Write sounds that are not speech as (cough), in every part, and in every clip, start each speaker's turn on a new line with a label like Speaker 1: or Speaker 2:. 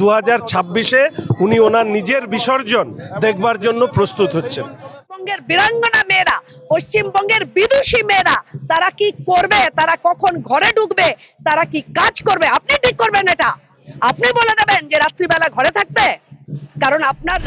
Speaker 1: দু হাজার ছাব্বিশে উনি ওনার নিজের বিসর্জন দেখবার জন্য প্রস্তুত হচ্ছেন।
Speaker 2: পশ্চিমবঙ্গের বীরাঙ্গনা মেয়েরা, পশ্চিমবঙ্গের বিদুষী মেয়েরা, তারা কি করবে? তারা কখন ঘরে ঢুকবে? তারা কি কাজ করবে? আপনি ঠিক করবেন এটা। আপনি বলে দেবেন যে রাত্রিবেলা ঘরে থাকতে কারণ আপনার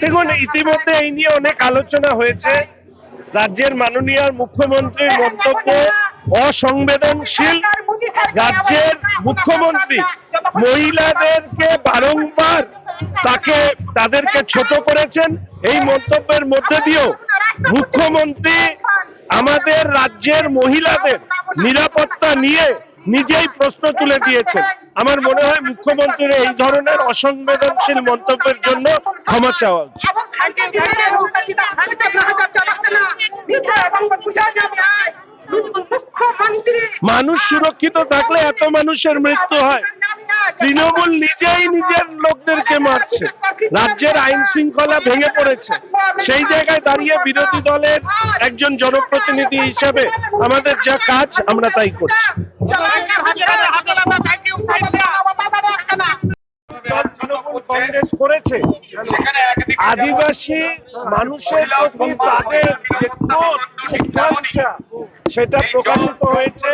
Speaker 1: দেখুন, ইতিমধ্যে এই নিয়ে অনেক আলোচনা হয়েছে। রাজ্যের মাননীয় মুখ্যমন্ত্রীর মন্তব্য অসংবেদনশীল। রাজ্যের মুখ্যমন্ত্রী মহিলাদেরকে বারংবার তাকে, তাদেরকে ছোট করেছেন। এই মন্তব্যের মধ্যে দিয়েও মুখ্যমন্ত্রী আমাদের রাজ্যের মহিলাদের নিরাপত্তা নিয়ে নিজেই প্রশ্ন তুলে দিয়েছেন। আমার মনে হয় মুখ্যমন্ত্রীর এই ধরনের অসংবেদনশীল মন্তব্যের জন্য ক্ষমা চাওয়া উচিত। মানুষ সুরক্ষিত থাকলে এত মানুষের মৃত্যু হয়। তৃণমূল নিজেই নিজের লোকদেরকে মারছে। রাজ্যের আইন শৃঙ্খলা ভেঙে পড়েছে। সেই জায়গায় দাঁড়িয়ে বিরোধী দলের একজন জনপ্রতিনিধি হিসেবে আমাদের যা কাজ, আমরা তাই করছি। কংগ্রেস করেছে। আদিবাসী মানুষের প্রতি তাদের যে সেটা প্রকাশিত হয়েছে।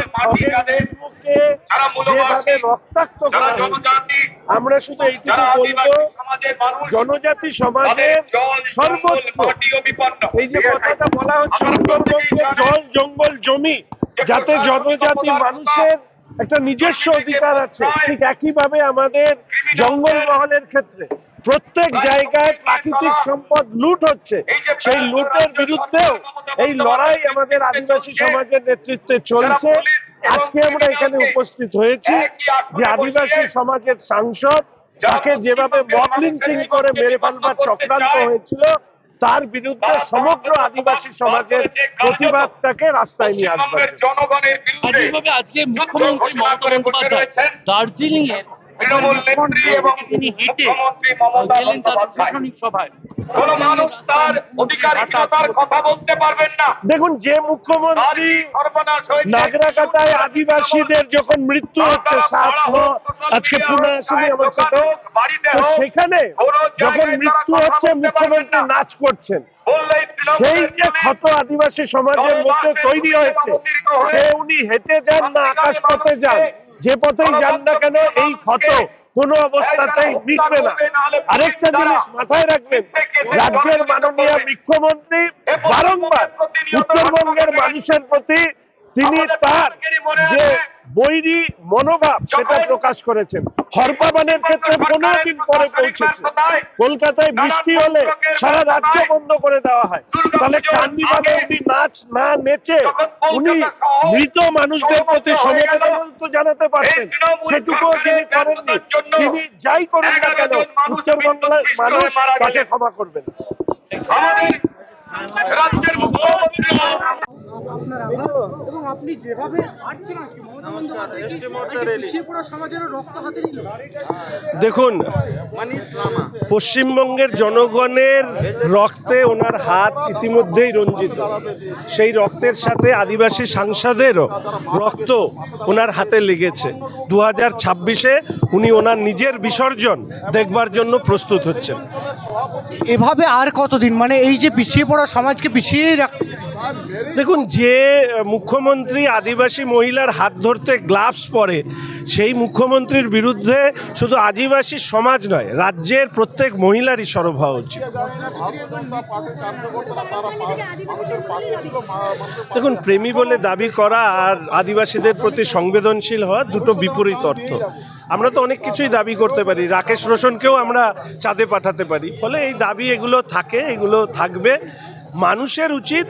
Speaker 1: যেভাবে রক্তাক্ত করা আমরা শুধু এইটুকু বলব জনজাতি সমাজের সর্বত্র এই যে কথাটা বলা হচ্ছে জল জঙ্গল জমি যাতে জনজাতি মানুষের একটা নিজস্ব অধিকার আছে। ঠিক একইভাবে আমাদের জঙ্গলমহলের ক্ষেত্রে প্রত্যেক জায়গায় প্রাকৃতিক সম্পদ লুট হচ্ছে। সেই লুটের বিরুদ্ধেও এই লড়াই আমাদের আদিবাসী সমাজের নেতৃত্বে চলছে। আজকে আমরা এখানে উপস্থিত হয়েছি যে আদিবাসী সমাজের সাংসদ, তাকে যেভাবে মব লিঞ্চিং করে মেরে ফেলবার চক্রান্ত হয়েছিল তার বিরুদ্ধে সমগ্র আদিবাসী সমাজের প্রতিবাদটাকে রাস্তায় নিয়ে আসবে।
Speaker 3: জনগণের বিরুদ্ধে
Speaker 4: আজকে মুখ্যমন্ত্রী মমতা বন্দ্যোপাধ্যায় দার্জিলিং এর
Speaker 3: তৃণমূল নেত্রী এবং মুখ্যমন্ত্রী মমতা বন্দ্যোপাধ্যায়।
Speaker 4: সভায়
Speaker 3: কোন মানুষ তার অধিকারহীনতার কথা বলতে পারবেন না।
Speaker 1: দেখুন যে মুখ্যমন্ত্রী নাগরাকাটায় আদিবাসীদের যখন মৃত্যু হচ্ছে সাত আজকে পুনে আসেনি আমার সাথে সেখানে যখন মৃত্যু হচ্ছে মুখ্যমন্ত্রী নাচ করছেন। সেই যে ক্ষত আদিবাসী সমাজের মধ্যে তৈরি হয়েছে সে উনি হেঁটে যান না আকাশ পথে যান। যে পথেই যান না কেন এই ক্ষত কোন অবস্থাতেই মিটবে না। আরেকটা জিনিস মাথায় রাখবেন, রাজ্যের মাননীয় মুখ্যমন্ত্রী বারংবার উত্তরবঙ্গের মানুষের প্রতি তিনি তার যে বৈরী মনোভাব সেটা প্রকাশ করেছেন। হরপাবানের ক্ষেত্রে পনেরো দিন পরে পৌঁছেছে। কলকাতায় বৃষ্টি হলে সারা রাজ্য বন্ধ করে দেওয়া হয়। তাহলে কান্দিভাবে উনি নাচ না নেচে উনি মৃত মানুষদের প্রতি সমবেদনা তো জানাতে পারতেন। সেটুকুও তিনি করেননি তিনি যাই করুন না কেন উত্তরবঙ্গের মানুষ তাকে ক্ষমা করবেন।
Speaker 3: আমাদের রাজ্যের মুখ্যমন্ত্রী
Speaker 5: এবং আপনি যেভাবে হাঁটছেন আজকে মমতা বন্দ্যোপাধ্যায় কি আজকে পিছিয়ে পড়া সমাজেরও রক্ত হাতে নিল।
Speaker 1: দেখুন পশ্চিমবঙ্গের জনগণের রক্তে ওনার হাত ইতিমধ্যেই রঞ্জিত। সেই রক্তের সাথে আদিবাসী সাংসদেরও রক্ত ওনার হাতে লেগেছে। দু হাজার ছাব্বিশে উনি ওনার নিজের বিসর্জন দেখবার জন্য প্রস্তুত হচ্ছেন।
Speaker 5: এভাবে আর কতদিন? মানে এই যে পিছিয়ে পড়া সমাজকে পিছিয়েই রাখতে
Speaker 1: দেখুন যে মুখ্যমন্ত্রী আদিবাসী মহিলার হাত ধরতে গ্লাভস পরে, সেই মুখ্যমন্ত্রীর বিরুদ্ধে শুধু আদিবাসী সমাজ নয়, রাজ্যের প্রত্যেক মহিলারই সরব হওয়া উচিত। দেখুন, প্রেমী বলে দাবি করা আর আদিবাসীদের প্রতি সংবেদনশীল হওয়া দুটো বিপরীত অর্থ। আমরা তো অনেক কিছুই দাবি করতে পারি, রাকেশ রোশনকেও আমরা চাঁদে পাঠাতে পারি। ফলে এই দাবি এগুলো থাকে, এগুলো থাকবে। মানুষের উচিত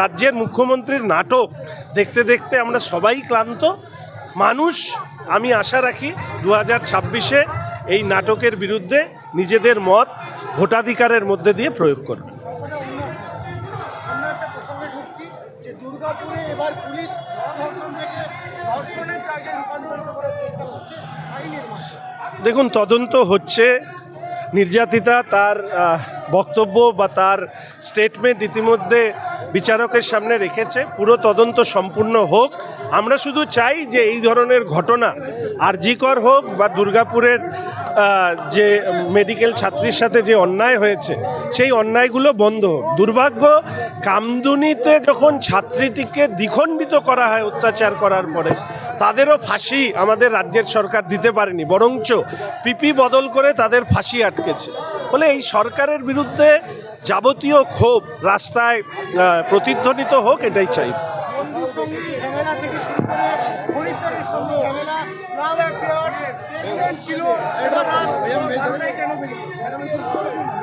Speaker 1: রাজ্যের মুখ্যমন্ত্রীর নাটক দেখতে দেখতে আমরা সবাই ক্লান্ত। মানুষ, আমি আশা রাখি দু হাজার ছাব্বিশে এই নাটকের বিরুদ্ধে নিজেদের মত, ভোটাধিকারের মধ্যে দিয়ে প্রয়োগ করবে। দেখুন, তদন্ত হচ্ছে নির্যাতিতা তার বক্তব্য বা তার স্টেটমেন্ট ইতিমধ্যে বিচারকের সামনে রেখেছে। পুরো তদন্ত সম্পূর্ণ হোক। আমরা শুধু চাই যে এই ধরনের ঘটনা আরজিকর হোক বা দুর্গাপুরের যে মেডিকেল ছাত্রীর সাথে যে অন্যায় হয়েছে, সেই অন্যায়গুলো বন্ধ হোক। দুর্ভাগ্য, কামদুনিতে যখন ছাত্রীটিকে দ্বিখণ্ডিত করা হয় অত্যাচার করার পরে তাদেরও ফাঁসি আমাদের রাজ্যের সরকার দিতে পারেনি বরঞ্চ পিপি বদল করে তাদের ফাঁসি আটকেছে। ফলে এই সরকারের বিরুদ্ধে যাবতীয় ক্ষোভ রাস্তায় প্রতিধ্বনিত হোক এটাই চাই।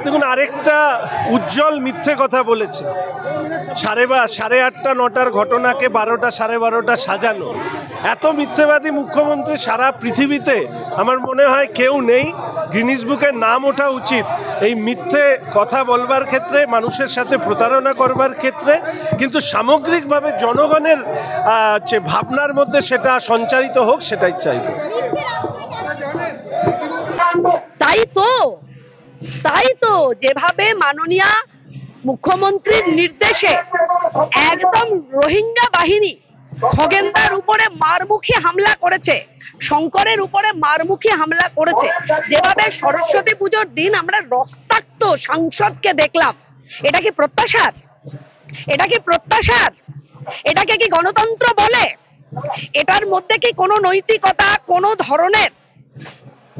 Speaker 1: দেখুন আরেকটা উজ্জ্বল মিথ্যে কথা বলেছে। সাড়ে বা সাড়ে আটটা নটার ঘটনাকে বারোটা সাড়ে বারোটা সাজানো। এত মিথ্যেবাদী মুখ্যমন্ত্রী সারা পৃথিবীতে আমার মনে হয় কেউ নেই। গিনিস বুকের নাম ওঠা উচিত। এই মিথ্যে কথা বলবার ক্ষেত্রে, মানুষের সাথে প্রতারণা করবার ক্ষেত্রে, কিন্তু সামগ্রিকভাবে জনগণের যে ভাবনার মধ্যে সেটা সঞ্চারিত হোক, সেটাই চাইব।
Speaker 2: তাই তো তাই তো যেভাবে মাননীয় মুখ্যমন্ত্রীর নির্দেশে একদম রোহিঙ্গা বাহিনী খগেন্দার উপরে মারমুখী হামলা করেছে। শঙ্করের উপরে মারমুখী হামলা করেছে। যেভাবে সরস্বতী পুজোর দিন আমরা রক্তাক্ত সাংসদকে দেখলাম, এটা কি প্রত্যাশার? এটা কি প্রত্যাশার? এটাকে কি গণতন্ত্র বলে? এটার মধ্যে কি কোনো নৈতিকতা, কোনো ধরনের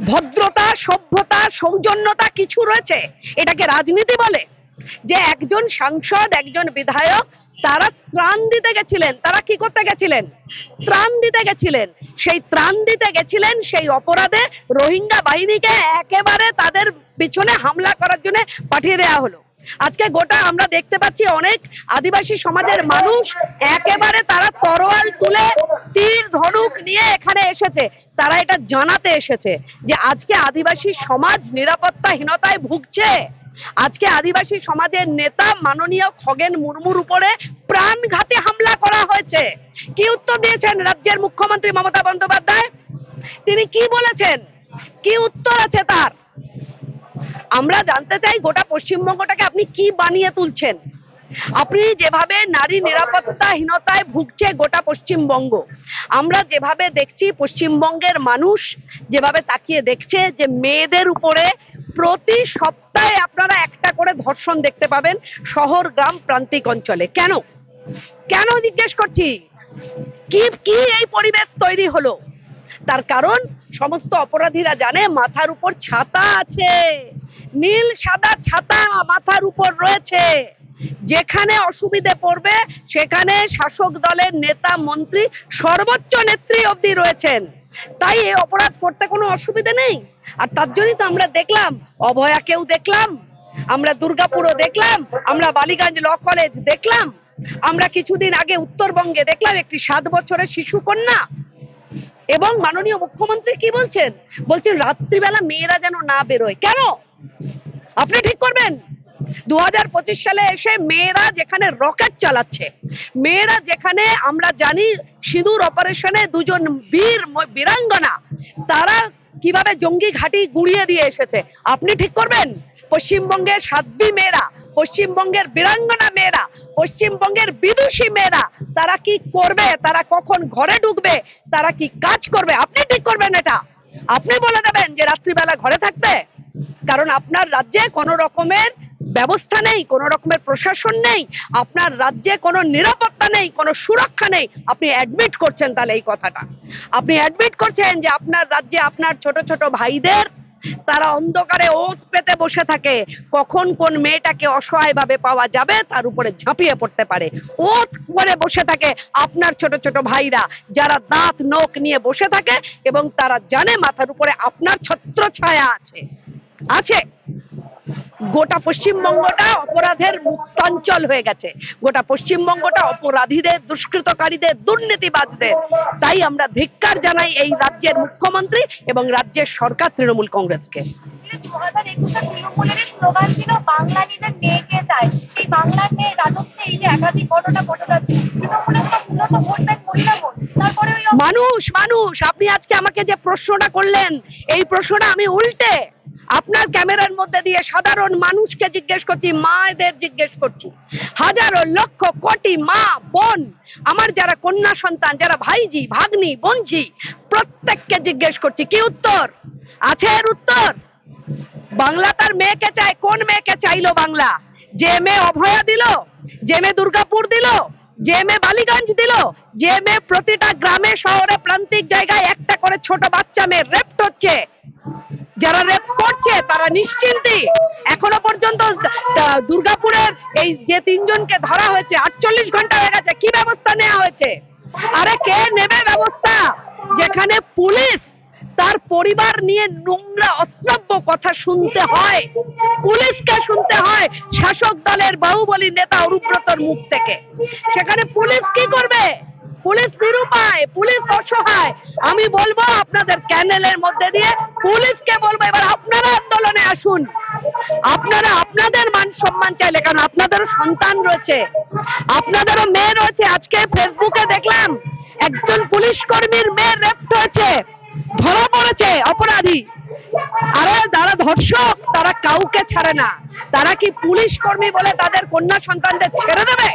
Speaker 2: ভদ্রতা, সভ্যতা, সৌজন্যতা কিছু রয়েছে? এটাকে রাজনীতি বলে? যে একজন সাংসদ, একজন বিধায়ক, তারা ত্রাণ দিতে গেছিলেন। তারা কি করতে গেছিলেন? ত্রাণ দিতে গেছিলেন। সেই ত্রাণ দিতে গেছিলেন সেই অপরাধে রোহিঙ্গা বাহিনীকে একেবারে তাদের পিছনে হামলা করার জন্য পাঠিয়ে দেওয়া হলো। আজকে গোটা আমরা দেখতে পাচ্ছি অনেক আদিবাসী সমাজের মানুষ একেবারে তারা তরোয়াল তুলে তীর ধনুক নিয়ে এখানে এসেছে। তারা এটা জানাতে এসেছে যে আজকে আদিবাসী সমাজ নিরাপত্তাহীনতায় ভুগছে। আজকে আদিবাসী সমাজের নেতা মাননীয় খগেন মুর্মুর উপরে প্রাণঘাতী হামলা করা হয়েছে। কি উত্তর দিয়েছেন রাজ্যের মুখ্যমন্ত্রী মমতা বন্দ্যোপাধ্যায়? তিনি কি বলেছেন? কি উত্তর আছে তার? আমরা জানতে চাই গোটা পশ্চিমবঙ্গটাকে আপনি কি বানিয়ে তুলছেন? আপনি যেভাবে নারী নিরাপত্তাহীনতায় ভুগছে গোটা পশ্চিমবঙ্গ, আমরা যেভাবে দেখছি পশ্চিমবঙ্গের মানুষ যেভাবে তাকিয়ে দেখছে যে মেয়েদের উপরে প্রতি সপ্তাহে আপনারা একটা করে ধর্ষণ দেখতে পাবেন শহর, গ্রাম, প্রান্তিক অঞ্চলে। কেন? কেন জিজ্ঞেস করছি? কি কি এই পরিবেশ তৈরি হলো? তার কারণ সমস্ত অপরাধীরা জানে মাথার উপর ছাতা আছে, নীল সাদা ছাতা মাথার উপর রয়েছে। যেখানে অসুবিধে পড়বে, সেখানে শাসক দলের নেতা, মন্ত্রী, সর্বোচ্চ নেত্রী অবধি রয়েছেন। তাই এই অপরাধ করতে কোনো অসুবিধে নেই। আর তার জন্যই তো আমরা দেখলাম, অভয়াকেও দেখলাম, আমরা দুর্গাপুরও দেখলাম, আমরা বালিগঞ্জ ল কলেজ দেখলাম, আমরা কিছুদিন আগে উত্তরবঙ্গে দেখলাম একটি সাত বছরের শিশু কন্যা। এবং মাননীয় মুখ্যমন্ত্রী কি বলছেন? বলছেন, রাত্রিবেলা মেয়েরা যেন না বেরোয়। কেন? আপনি ঠিক করবেন? দু হাজার পঁচিশ সালে এসে মেয়েরা যেখানে রকেট চালাচ্ছে, মেয়েরা যেখানে আমরা জানি সিঁদুর অপারেশনে দুজন বীর বীরাঙ্গনা, তারা কীভাবে জঙ্গি গুড়িয়ে দিয়ে এসেছে, আপনি ঠিক করবেন? পশ্চিমবঙ্গের সাধ্বী মেয়েরা, পশ্চিমবঙ্গের বীরাঙ্গনা মেয়েরা, পশ্চিমবঙ্গের বিদুষী মেয়েরা, তারা কি করবে? তারা কখন ঘরে ঢুকবে? তারা কি কাজ করবে? আপনি ঠিক করবেন এটা। আপনি বলে দেবেন যে রাত্রিবেলা ঘরে থাকবে? কারণ আপনার রাজ্যে কোনো রকমের ব্যবস্থা নেই, কোনো রকমের প্রশাসন নেই, আপনার রাজ্যে কোনো নিরাপত্তা নেই, কোনো সুরক্ষা নেই, আপনি অ্যাডমিট করছেন তাহলে এই কথাটা। আপনি অ্যাডমিট করছেন যে আপনার রাজ্যে আপনার ছোট ছোট ভাইদের, তারা অন্ধকারে ওত পেতে বসে থাকে, কখন কোন মেয়েটাকে অসহায় ভাবে পাওয়া যাবে তার উপরে ঝাঁপিয়ে পড়তে পারে। ওত করে বসে থাকে আপনার ছোট ছোট ভাইরা, যারা দাঁত, নখ নিয়ে বসে থাকে এবং তারা জানে মাথার উপরে আপনার ছত্র ছায়া আছে। আছে। গোটা পশ্চিমবঙ্গটা অপরাধের মুক্তাঞ্চল হয়ে গেছে। গোটা পশ্চিমবঙ্গটা অপরাধীদের, দুষ্কৃতকারীদের, দুর্নীতিবাজদের। তাই আমরা ধিক্কার জানাই এই রাজ্যের মুখ্যমন্ত্রী এবং রাজ্যের সরকার তৃণমূল কংগ্রেসকে। মানুষ মানুষ, আপনি আজকে আমাকে যে প্রশ্নটা করলেন, এই প্রশ্নটা আমি উল্টে আপনার ক্যামেরার মধ্যে দিয়ে সাধারণ মানুষকে জিজ্ঞেস করছি, মায়েদের জিজ্ঞেস করছি। হাজারো লক্ষ কোটি মা, বোন, আমার যারা কন্যা সন্তান, যারা ভাইজি, ভাগ্নি বোনজি প্রত্যেককে জিজ্ঞেস করছি, কি উত্তর? আছে এর উত্তর? বাংলা তার মেয়েকে চায়, কোন মেয়েকে চাইলো বাংলা? যে মেয়ে অভয়া দিল, যে মেয়ে দুর্গাপুর দিল, যে মেয়ে বালিগঞ্জ দিল, যে মেয়ে প্রতিটা গ্রামে, শহরে প্রান্তিক জায়গায় একটা করে ছোট বাচ্চা মেয়ে রেপ্ট হচ্ছে যারা রেপ করছে, তারা নিশ্চিন্তি এখনও পর্যন্ত দুর্গাপুরের এই যে তিনজনকে ধরা হয়েছে, আটচল্লিশ ঘণ্টা হয়ে গেছে, কি ব্যবস্থা নেওয়া হয়েছে? আরে কে নেবে ব্যবস্থা? যেখানে পুলিশ তার পরিবার নিয়ে নোংরা, অশ্রাব্য কথা শুনতে হয়। পুলিশকে শুনতে হয়, শাসক দলের বাহুবলী নেতা অরুব্রতর মুখ থেকে। সেখানে পুলিশ কি করবে? পুলিশ নিরুপায়, পুলিশ অসহায়। আমি বলব আপনাদের ক্যানেলের মধ্যে দিয়ে পুলিশকে বলব, এবার আপনারা আন্দোলনে আসুন। আপনারা আপনাদের মান সম্মান চাইলে, কারণ আপনাদেরও সন্তান রয়েছে। আপনাদেরও মেয়ে রয়েছে। আজকে ফেসবুকে দেখলাম, একজন পুলিশ কর্মীর মেয়ে রেপ্ট হয়েছে, ধরা পড়েছে অপরাধী। আরে যারা ধর্ষক, তারা কাউকে ছাড়ে না। তারা কি পুলিশ কর্মী বলে তাদের কন্যা সন্তানদের ছেড়ে দেবে?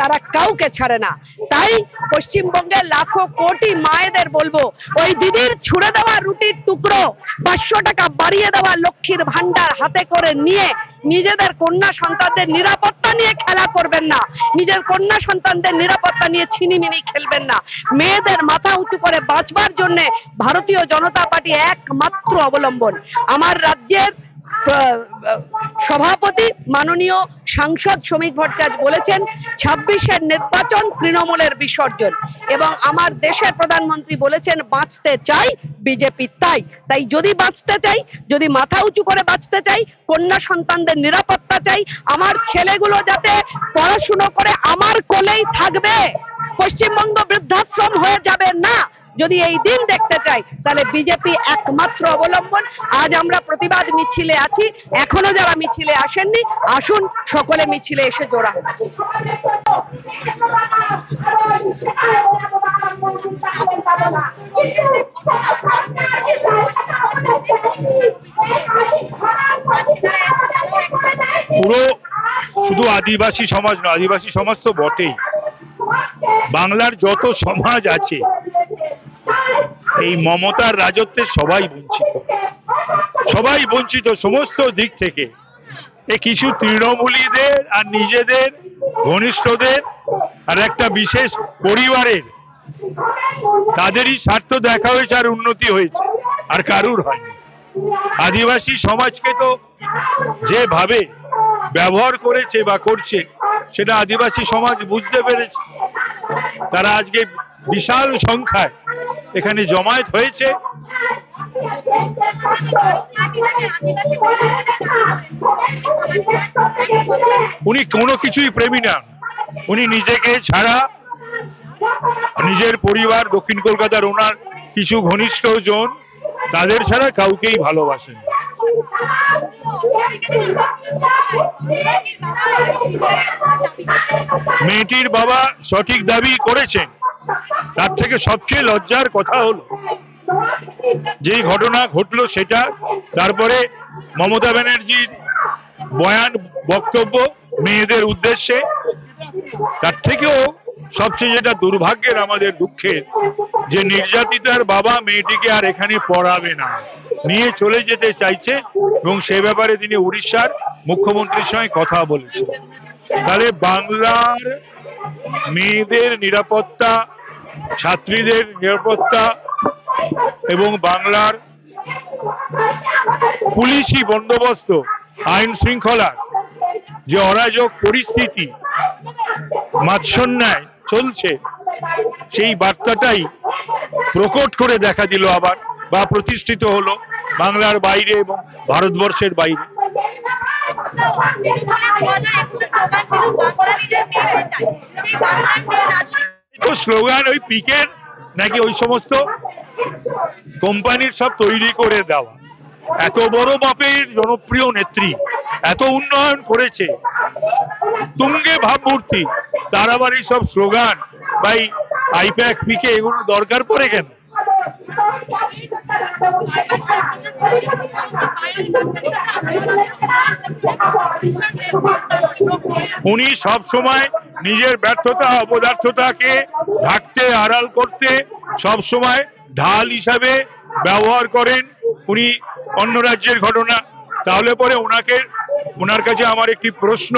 Speaker 2: তারা কাউকে ছাড়ে না। তাই পশ্চিমবঙ্গের লাখো কোটি মায়েদের বলব, ওই দিদির ছুড়ে দেওয়া রুটির টুকরো, পাঁচশো টাকা বাড়িয়ে দেওয়া লক্ষ্মীর ভান্ডার হাতে করে নিয়ে নিজেদের কন্যা সন্তানদের নিরাপত্তা নিয়ে খেলা করবেন না। নিজের কন্যা সন্তানদের নিরাপত্তা নিয়ে ছিনিমিনি খেলবেন না। মেয়েদের মাথা উঁচু করে বাঁচবার জন্য ভারতীয় জনতা পার্টি একমাত্র অবলম্বন। আমার রাজ্যের সভাপতি মাননীয় সাংসদ শ্রমিক ভট্টাচার্য বলেছেন, ছাব্বিশের নির্বাচন তৃণমূলের বিসর্জন এবং আমার দেশের প্রধানমন্ত্রী বলেছেন, বাঁচতে চাই, বিজেপি তাই। তাই যদি বাঁচতে চাই, যদি মাথা উঁচু করে বাঁচতে চাই, কন্যা সন্তানদের নিরাপত্তা চাই, আমার ছেলেগুলো যাতে পড়াশুনো করে আমার কোলেই থাকবে, পশ্চিমবঙ্গ বৃদ্ধাশ্রম হয়ে যাবে না। যদি এই দিন দেখতে চাই, তাহলে বিজেপি একমাত্র অবলম্বন। আজ আমরা প্রতিবাদ মিছিলে আছি, এখনও যারা মিছিলে আসেননি, আসুন, সকলে মিছিলে এসে জোড়া
Speaker 6: পুরো শুধু আদিবাসী সমাজ নয়, আদিবাসী সমাজ তো বটেই। বাংলার যত সমাজ আছে এই মমতার রাজত্বে সবাই বঞ্চিত। সবাই বঞ্চিত সমস্ত দিক থেকে। এ কিছু তৃণমূলীদের আর নিজেদের, ঘনিষ্ঠদের আর একটা বিশেষ পরিবারের, তাদেরই স্বার্থ দেখা হয়েছে আর উন্নতি হয়েছে, আর কারুর হয়নি। আদিবাসী সমাজকে তো যেভাবে ব্যবহার করেছে বা করছে, সেটা আদিবাসী সমাজ বুঝতে পেরেছে। তারা আজকে বিশাল সংখ্যায় এখানে জমায়েত হয়েছে। উনি কোনো কিছুই প্রেমী নন উনি নিজেকে ছাড়া, নিজের পরিবার, দক্ষিণ কলকাতার ওনার কিছু ঘনিষ্ঠ জন, তাদের ছাড়া কাউকেই ভালোবাসেন। মেয়েটির বাবা সঠিক দাবি করেছেন। তার থেকে সবচেয়ে লজ্জার কথা হলো যেই ঘটনা ঘটলো সেটা, তারপরে মমতা ব্যানার্জির বয়ান, বক্তব্য, মেয়েদের উদ্দেশ্যে, তার থেকেও সবচেয়ে যেটা দুর্ভাগ্যের, আমাদের দুঃখের, যে নির্যাতিতার বাবা মেয়েটিকে আর এখানে পড়াবে না। নিয়ে চলে যেতে চাইছে এবং সে ব্যাপারে তিনি উড়িষ্যার মুখ্যমন্ত্রীর সঙ্গে কথা বলেছেন। তাহলে বাংলার মেয়েদের নিরাপত্তা ছাত্রীদের নিরাপত্তা এবং বাংলার পুলিশি বন্দোবস্ত, আইন শৃঙ্খলার যে অরাজক পরিস্থিতি, মাৎসন্যায় চলছে, সেই বার্তাটাই প্রকট করে দেখা দিল আবার বা প্রতিষ্ঠিত হলো বাংলার বাইরে এবং ভারতবর্ষের বাইরে। তো স্লোগান ওই পিকের নাকি ওই সমস্ত কোম্পানির সব তৈরি করে দেওয়া। এত বড় জনপ্রিয় নেত্রী, এত উন্নয়ন করেছে। তুঙ্গে ভাবমূর্তি তার আবার সব স্লোগান ভাই, আইপ্যাক পিকে এগুলো দরকার পড়ে কেন? উনি সব সময় নিজের ব্যর্থতা, অপদার্থতাকে ঢাকতে, আড়াল করতে সব সময় ঢাল হিসাবে ব্যবহার করেন উনি অন্য রাজ্যের ঘটনা। তাহলে পরে ওনাকে, ওনার কাছে আমার একটি প্রশ্ন,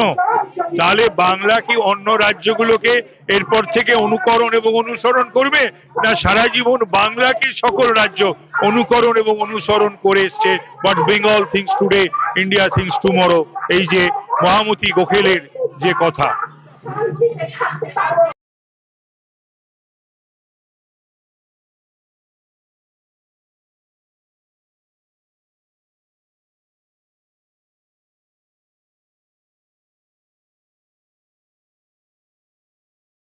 Speaker 6: তাহলে বাংলা কি অন্য রাজ্যগুলোকে এরপর থেকে অনুকরণ এবং অনুসরণ করবে? না সারা জীবন বাংলা কি সকল রাজ্য অনুকরণ এবং অনুসরণ করে এসছে? But Bengal thinks today India thinks tomorrow এই যে মহামতি গোখেলের যে কথা। 妈 (laughs) 你这些差太大